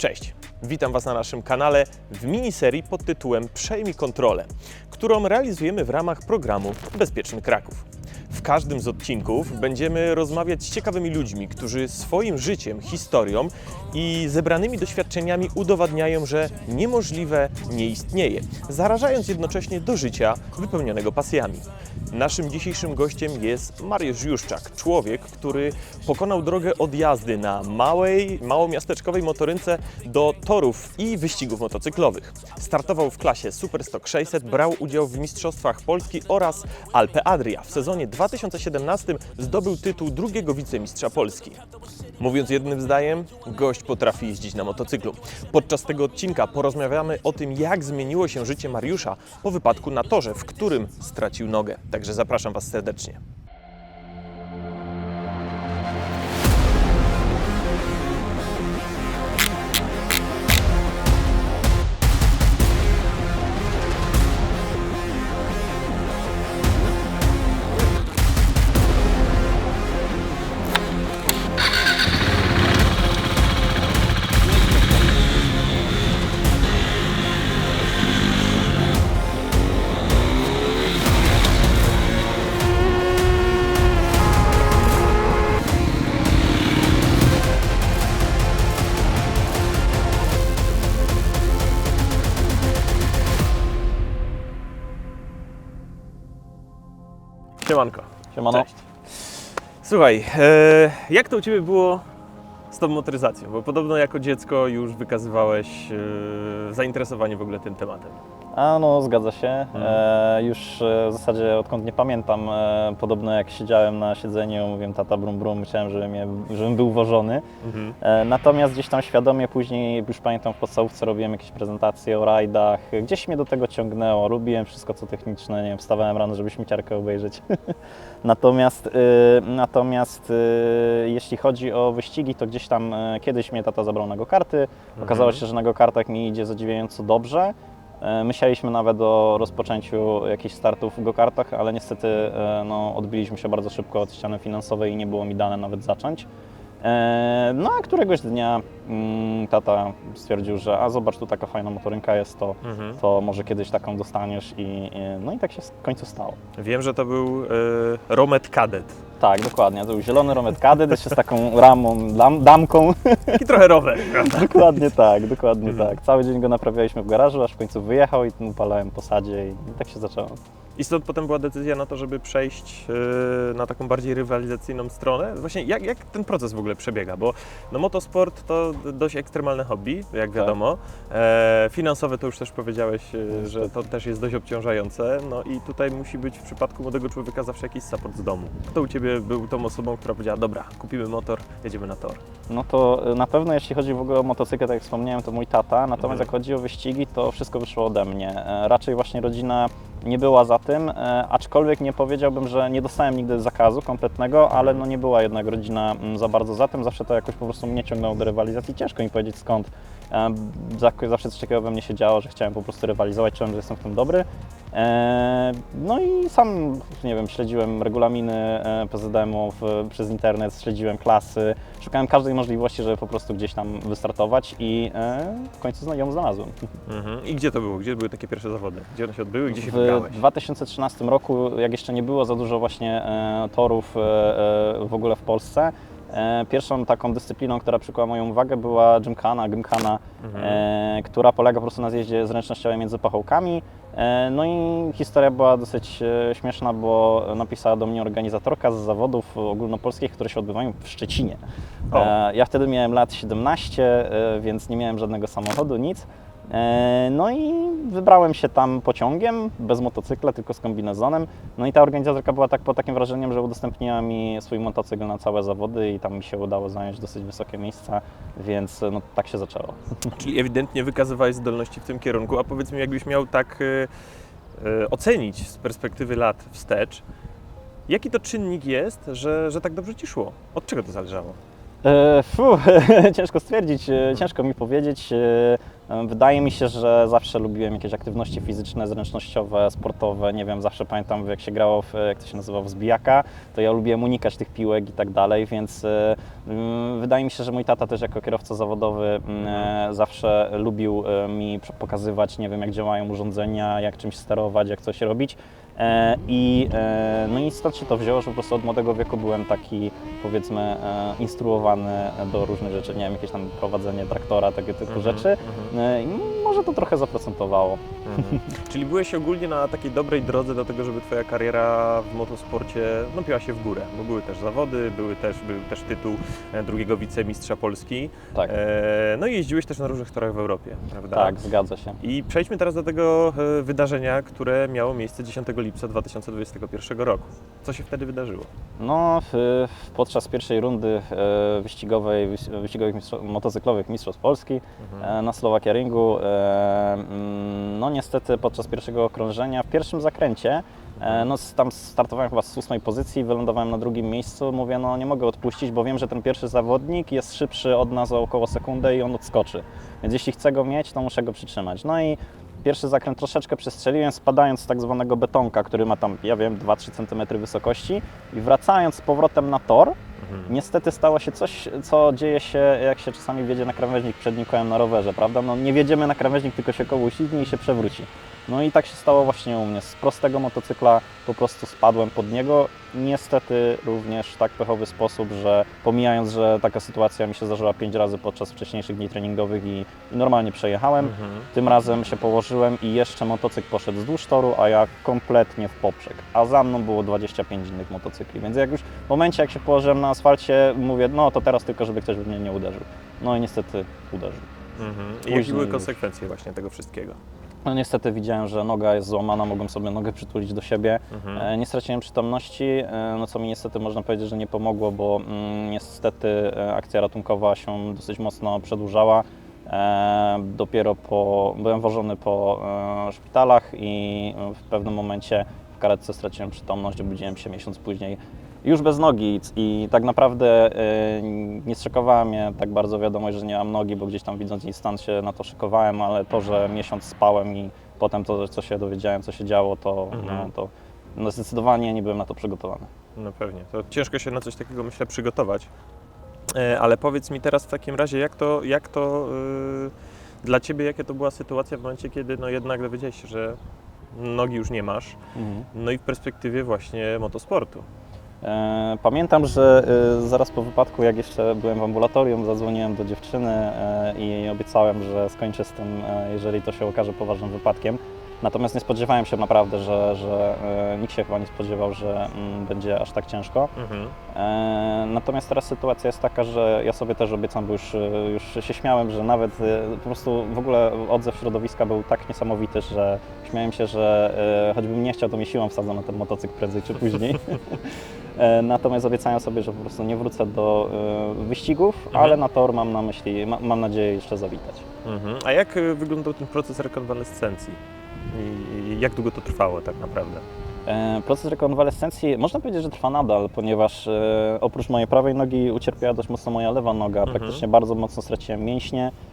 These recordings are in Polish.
Cześć, witam Was na naszym kanale w miniserii pod tytułem Przejmij kontrolę, którą realizujemy w ramach programu Bezpieczny Kraków. W każdym z odcinków będziemy rozmawiać z ciekawymi ludźmi, którzy swoim życiem, historią i zebranymi doświadczeniami udowadniają, że niemożliwe nie istnieje, zarażając jednocześnie do życia wypełnionego pasjami. Naszym dzisiejszym gościem jest Mariusz Juszczak, człowiek, który pokonał drogę od jazdy na małej, małomiasteczkowej motorynce do torów i wyścigów motocyklowych. Startował w klasie Superstock 600, brał udział w Mistrzostwach Polski oraz Alpe Adria. W sezonie 2017 zdobył tytuł drugiego wicemistrza Polski. Mówiąc jednym zdaniem, gość potrafi jeździć na motocyklu. Podczas tego odcinka porozmawiamy o tym, jak zmieniło się życie Mariusza po wypadku na torze, w którym stracił nogę. Także zapraszam Was serdecznie. Siemanko. Siemano. Cześć. Słuchaj, e, jak to u Ciebie było z tą motoryzacją? Bo podobno jako dziecko już wykazywałeś e, zainteresowanie w ogóle tym tematem. A no, zgadza się. Mhm. E, już e, w zasadzie odkąd nie pamiętam, e, podobno jak siedziałem na siedzeniu, mówiłem tata brum brum, chciałem, żeby mnie, żebym był wożony. Mhm. E, natomiast gdzieś tam świadomie później, już pamiętam w podstawówce robiłem jakieś prezentacje o rajdach, gdzieś mnie do tego ciągnęło, lubiłem wszystko co techniczne, nie wiem, wstawałem rano, żeby śmieciarkę obejrzeć. natomiast e, natomiast e, jeśli chodzi o wyścigi, to gdzieś tam e, kiedyś mnie tata zabrał na go-karty, Okazało Mhm. się, że na go-kartach mi idzie zadziwiająco dobrze. E, Myśleliśmy nawet o rozpoczęciu jakichś startów w go-kartach, ale niestety e, no, odbiliśmy się bardzo szybko od ściany finansowej i nie było mi dane nawet zacząć. E, No a któregoś dnia mm, tata stwierdził, że a zobacz, tu taka fajna motorynka jest, to, Mhm. to może kiedyś taką dostaniesz i, no i tak się w końcu stało. Wiem, że to był e, Romet Kadet. Tak, dokładnie, to był zielony Romet Cadet, jeszcze z taką ramą, dam, damką. Taki trochę rower, prawda? Dokładnie tak, dokładnie Mhm. tak. Cały dzień go naprawialiśmy w garażu, aż w końcu wyjechał i upalałem po sadzie i tak się zaczęło. I stąd potem była decyzja na to, żeby przejść e, na taką bardziej rywalizacyjną stronę. Właśnie jak, jak ten proces w ogóle przebiega? Bo no, motosport to dość ekstremalne hobby, jak wiadomo. E, finansowe to już też powiedziałeś, e, że to też jest dość obciążające. No i tutaj musi być w przypadku młodego człowieka zawsze jakiś support z domu. Kto u Ciebie był tą osobą, która powiedziała, dobra, kupimy motor, jedziemy na tor? No to y, na pewno jeśli chodzi w ogóle o motocykl, tak jak wspomniałem, to mój tata, natomiast Mhm. jak chodzi o wyścigi, to wszystko wyszło ode mnie. E, Raczej właśnie rodzina nie była za tym, e, aczkolwiek nie powiedziałbym, że nie dostałem nigdy zakazu kompletnego, ale no nie była jednak rodzina mm, za bardzo za tym, zawsze to jakoś po prostu mnie ciągnęło do rywalizacji, ciężko mi powiedzieć skąd. Zawsze coś takiego we mnie się działo, że chciałem po prostu rywalizować, czułem, że jestem w tym dobry. No i sam, nie wiem, śledziłem regulaminy e, PZDM-ów e, przez internet, śledziłem klasy, szukałem każdej możliwości, żeby po prostu gdzieś tam wystartować i e, w końcu ją znalazłem. Mhm. I gdzie to było? Gdzie były takie pierwsze zawody? Gdzie one się odbyły? Gdzie się W wygrałeś? 2013 roku, jak jeszcze nie było za dużo właśnie e, torów w ogóle w Polsce, pierwszą taką dyscypliną, która przykuła moją uwagę była gymkhana, gymkhana, Mhm. e, która polega po prostu na zjeździe zręcznościowym między pachołkami. E, No i historia była dosyć e, śmieszna, bo napisała do mnie organizatorka z zawodów ogólnopolskich, które się odbywają w Szczecinie. E, Ja wtedy miałem lat 17, e, więc nie miałem żadnego samochodu, nic. E, No i wybrałem się tam pociągiem, bez motocykla, tylko z kombinezonem. No i ta organizatorka była tak pod takim wrażeniem, że udostępniła mi swój motocykl na całe zawody i tam mi się udało zająć dosyć wysokie miejsca, więc no tak się zaczęło. Czyli ewidentnie wykazywałeś zdolności w tym kierunku, a powiedz mi, jakbyś miał tak e, ocenić z perspektywy lat wstecz, jaki to czynnik jest, że, że tak dobrze Ci szło? Od czego to zależało? E, Fu, ciężko stwierdzić, e, ciężko mi powiedzieć. E, Wydaje mi się, że zawsze lubiłem jakieś aktywności fizyczne, zręcznościowe, sportowe. Nie wiem, zawsze pamiętam, jak się grało, w, jak to się nazywa, w zbijaka, to ja lubiłem unikać tych piłek i tak dalej, więc mm, wydaje mi się, że mój tata też jako kierowca zawodowy mm, zawsze lubił mi pokazywać, nie wiem, jak działają urządzenia, jak czymś sterować, jak coś robić. E, I, e, no i stąd się to wzięło, że po prostu od młodego wieku byłem taki, powiedzmy, e, instruowany do różnych rzeczy, nie wiem, jakieś tam prowadzenie traktora, tego typu Mhm, rzeczy. mhm, I może to trochę zaprocentowało. mhm. Czyli byłeś ogólnie na takiej dobrej drodze do tego, żeby Twoja kariera w motosporcie no, piła się w górę, bo były też zawody, były też, był też tytuł drugiego wicemistrza Polski. Tak, E, no i jeździłeś też na różnych torach w Europie, prawda? tak, zgadza się. I przejdźmy teraz do tego wydarzenia, które miało miejsce 10 lipca 2021 roku. Co się wtedy wydarzyło? No, podczas pierwszej rundy e, wyścigowej, wyś- wyścigowych motocyklowych Mistrzostw Polski e, na Slovakia Ringu, e, mm, no niestety podczas pierwszego okrążenia w pierwszym zakręcie, e, no tam startowałem chyba z ósmej pozycji, wylądowałem na drugim miejscu, mówię, no nie mogę odpuścić, bo wiem, że ten pierwszy zawodnik jest szybszy od nas o około sekundę i on odskoczy, więc jeśli chcę go mieć, to muszę go przytrzymać. No i Pierwszy zakręt troszeczkę przestrzeliłem, spadając z tak zwanego betonka, który ma tam, ja wiem, 2-3 cm wysokości i wracając z powrotem na tor, niestety stało się coś, co dzieje się, jak się czasami wiedzie na krawężnik przednim kołem na rowerze, prawda? No nie wiedziemy na krawężnik, tylko się koło uślizgnie i się przewróci. No i tak się stało właśnie u mnie. Z prostego motocykla po prostu spadłem pod niego. Niestety również w tak pechowy sposób, że pomijając, że taka sytuacja mi się zdarzyła 5 razy podczas wcześniejszych dni treningowych i, normalnie przejechałem, Mhm. tym razem się położyłem i jeszcze motocykl poszedł wzdłuż toru, a ja kompletnie w poprzek. A za mną było 25 innych motocykli, więc jak już w momencie, jak się położyłem na asfalcie, mówię, no to teraz tylko, żeby ktoś w mnie nie uderzył. No i niestety uderzył. Mhm. I jakie były konsekwencje właśnie tego wszystkiego? No niestety widziałem, że noga jest złamana, mogłem sobie nogę przytulić do siebie. Mhm. E, Nie straciłem przytomności, e, no co mi niestety można powiedzieć, że nie pomogło, bo mm, niestety e, akcja ratunkowa się dosyć mocno przedłużała. Dopiero po, byłem wożony po szpitalach i w pewnym momencie w karetce straciłem przytomność, obudziłem się miesiąc później już bez nogi i tak naprawdę e, nie zszokowała mnie tak bardzo wiadomość, że nie mam nogi, bo gdzieś tam widząc stan się na to szykowałem, ale to, że miesiąc spałem i potem to, co się dowiedziałem, co się działo, to, Mhm. no, to no zdecydowanie nie byłem na to przygotowany. No pewnie. To ciężko się na coś takiego, myślę, przygotować. E, Ale powiedz mi teraz w takim razie, jak to, jak to yy, dla Ciebie, jakie to była sytuacja w momencie, kiedy no jednak dowiedziałeś się, że nogi już nie masz, no i w perspektywie właśnie motosportu. E, Pamiętam, że e, zaraz po wypadku, jak jeszcze byłem w ambulatorium, zadzwoniłem do dziewczyny e, i obiecałem, że skończę z tym, jeżeli to się okaże poważnym wypadkiem. Natomiast nie spodziewałem się naprawdę, że, że nikt się chyba nie spodziewał, że mm, będzie aż tak ciężko. Mhm. Natomiast teraz sytuacja jest taka, że ja sobie też obiecam, bo już, już się śmiałem, że nawet po prostu w ogóle odzew środowiska był tak niesamowity, że śmiałem się, że choćbym nie chciał, to mi siłą wsadzą na ten motocykl prędzej czy później. E, Natomiast obiecałem sobie, że po prostu nie wrócę do e, wyścigów, Mhm. ale na tor mam na myśli, ma, mam nadzieję jeszcze zawitać. Mhm. A jak y, wyglądał ten proces rekonwalescencji? I jak długo to trwało tak naprawdę? E, Proces rekonwalescencji można powiedzieć, że trwa nadal, ponieważ e, oprócz mojej prawej nogi ucierpiała dość mocno moja lewa noga. Mhm. Praktycznie bardzo mocno straciłem mięśnie e,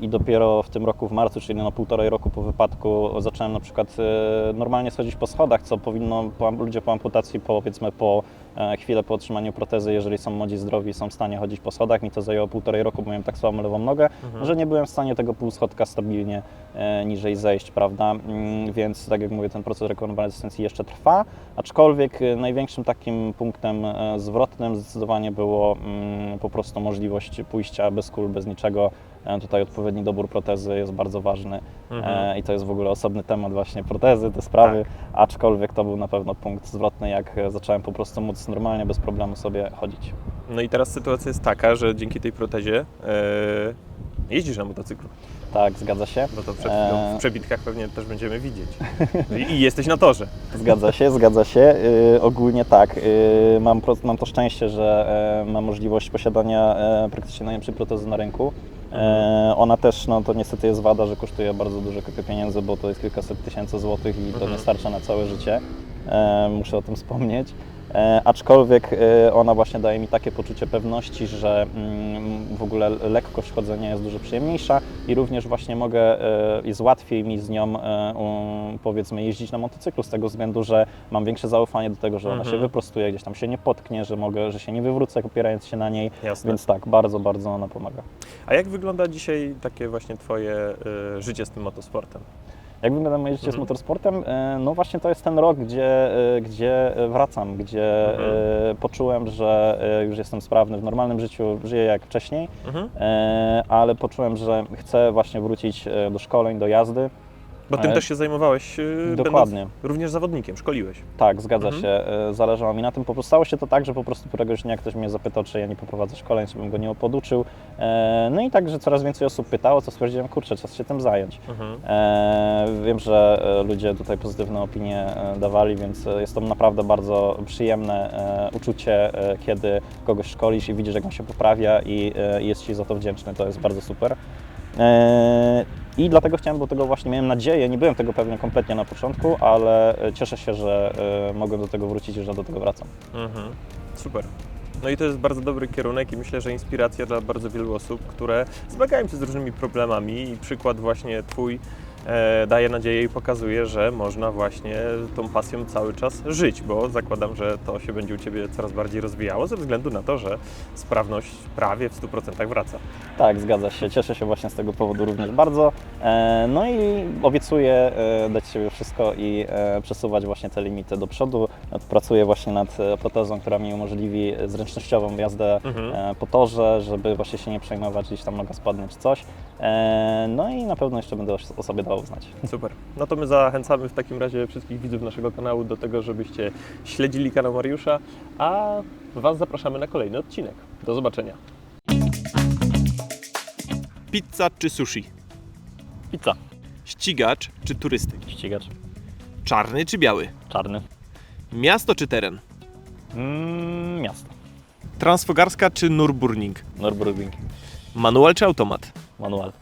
i dopiero w tym roku w marcu, czyli no półtorej roku po wypadku zacząłem na przykład e, normalnie schodzić po schodach, co powinno ludzie po amputacji powiedzmy po e, chwilę po otrzymaniu protezy, jeżeli są młodzi, zdrowi, są w stanie chodzić po schodach. Mi to zajęło półtorej roku, bo miałem tak słabą lewą nogę, Mhm. że nie byłem w stanie tego półschodka stabilnie e, niżej zejść, prawda? Mm, Więc tak jak mówię, ten proces rekonwalescencji jeszcze trwa, aczkolwiek e, największym takim punktem e, zwrotnym zdecydowanie było mm, po prostu możliwość pójścia bez kul, bez niczego. E, Tutaj odpowiedni dobór protezy jest bardzo ważny Mhm. e, i to jest w ogóle osobny temat właśnie protezy, te sprawy, aczkolwiek to był na pewno punkt zwrotny, jak e, zacząłem po prostu móc normalnie, bez problemu sobie chodzić. No i teraz sytuacja jest taka, że dzięki tej protezie jeździsz na motocyklu. Tak, zgadza się. Bo to przed chwilą w E, przebitkach pewnie też będziemy widzieć. I, jesteś na torze. Zgadza się, zgadza się. Yy, ogólnie tak. Yy, mam, pro, mam to szczęście, że e, mam możliwość posiadania e, praktycznie najlepszej protezy na rynku. E, ona też, no to niestety jest wada, że kosztuje bardzo dużo kupy pieniędzy, bo to jest kilkaset tysięcy złotych i to Mhm. nie starcza na całe życie. Muszę o tym wspomnieć. E, aczkolwiek e, ona właśnie daje mi takie poczucie pewności, że mm, w ogóle lekkość chodzenia jest dużo przyjemniejsza i również właśnie mogę, e, jest łatwiej mi z nią powiedzmy jeździć na motocyklu z tego względu, że mam większe zaufanie do tego, że ona Mhm. się wyprostuje, gdzieś tam się nie potknie, że mogę, że się nie wywrócę opierając się na niej, Jasne. więc tak, bardzo, bardzo ona pomaga. A jak wygląda dzisiaj takie właśnie Twoje życie z tym motosportem? Jak wygląda moje życie z Mhm. motorsportem? E, No właśnie to jest ten rok, gdzie, e, gdzie wracam, gdzie Mhm. e, poczułem, że e, już jestem sprawny w normalnym życiu, żyję jak wcześniej, Mhm. e, ale poczułem, że chcę właśnie wrócić e, do szkoleń, do jazdy. Bo tym E, też się zajmowałeś, y, Dokładnie. również zawodnikiem, szkoliłeś. Tak, zgadza Mhm. się. e, Zależało mi na tym. Po prostu stało się to tak, że po prostu któregoś dnia ktoś mnie zapytał, czy ja nie poprowadzę szkoleń, czy bym go nie poduczył. E, No i tak, że coraz więcej osób pytało, to stwierdziłem, kurczę, czas się tym zająć. Mhm. Wiem, że ludzie tutaj pozytywne opinie dawali, więc jest to naprawdę bardzo przyjemne uczucie, kiedy kogoś szkolisz i widzisz, jak on się poprawia i jest Ci za to wdzięczny. To jest bardzo super. E, I dlatego chciałem, bo tego właśnie miałem nadzieję, nie byłem tego pewnie kompletnie na początku, ale e, cieszę się, że e, mogę do tego wrócić i że do tego wracam. Mhm. Super. No i to jest bardzo dobry kierunek i myślę, że inspiracja dla bardzo wielu osób, które zmagają się z różnymi problemami i przykład właśnie Twój daje nadzieję i pokazuje, że można właśnie tą pasją cały czas żyć, bo zakładam, że to się będzie u Ciebie coraz bardziej rozwijało ze względu na to, że sprawność prawie w 100% wraca. Tak, zgadza się. Cieszę się właśnie z tego powodu również bardzo. E, No i obiecuję e, dać siebie wszystko i e, przesuwać właśnie te limity do przodu. Pracuję właśnie nad e, protezą, która mi umożliwi zręcznościową jazdę Mhm. e, po torze, żeby właśnie się nie przejmować, gdzieś tam noga spadnie czy coś. E, No i na pewno jeszcze będę o sobie dawał znać. Super. No to my zachęcamy w takim razie wszystkich widzów naszego kanału do tego, żebyście śledzili kanał Mariusza, a Was zapraszamy na kolejny odcinek. Do zobaczenia. Pizza czy sushi? Pizza, Ścigacz czy turystyk? ścigacz, Czarny czy biały? czarny, Miasto czy teren? mm, miasto, Transfogarska czy Nürburgring? Nürburgring, Manual czy automat? manual,